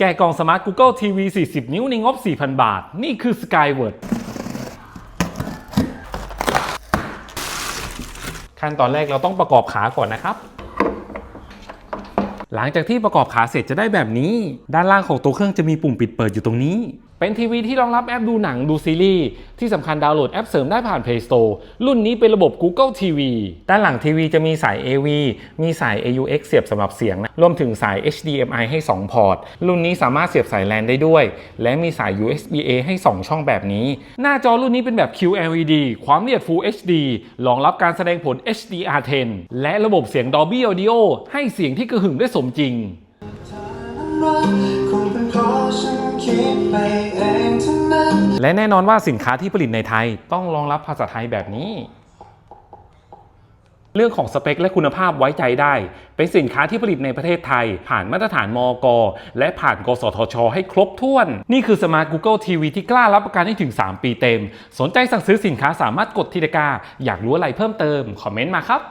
แกกล่องสมาร์ท Google TV 40 นิ้วในงบ 4,000 บาท นี่คือ Skyward ขั้นตอนแรกเราต้องประกอบขาก่อนนะครับ หลังจากที่ประกอบขาเสร็จจะได้แบบนี้ ด้านล่างของตัวเครื่องจะมีปุ่มปิดเปิดอยู่ตรงนี้ เป็นทีวีที่รองรับแอปดูหนังดูซีรีส์ ที่สำคัญดาวน์โหลดแอปเสริมได้ผ่าน Play Store รุ่นนี้เป็นระบบ Google TV ด้านหลังทีวีจะมีสาย AV มีสาย AUX เสียบสำหรับเสียงนะรวมถึงสาย HDMI ให้ 2 พอร์ต รุ่นนี้สามารถเสียบสาย LAN ได้ด้วย และมีสาย USB-A ให้ 2 ช่องแบบนี้ หน้าจอรุ่นนี้เป็นแบบ QLED ความละเอียด Full HD รองรับการแสดงผล HDR10 และระบบเสียง Dolby Audio ให้เสียงที่กระหึ่มได้สมจริง และแน่นอนว่าสินค้าที่ผลิตในไทยต้องรองรับภาษาไทยแบบนี้ เรื่องของสเปคและคุณภาพไว้ใจได้ เป็นสินค้าที่ผลิตในประเทศไทย ผ่านมาตรฐานมอกและผ่านกสทช ให้ครบถ้วน นี่คือสมาร์ท Google TV ที่กล้ารับประกันให้ถึง 3 ปีเต็ม สนใจสั่งซื้อสินค้าสามารถกดที่ตะกร้าอยากรู้อะไรเพิ่มเติม คอมเมนต์มาครับ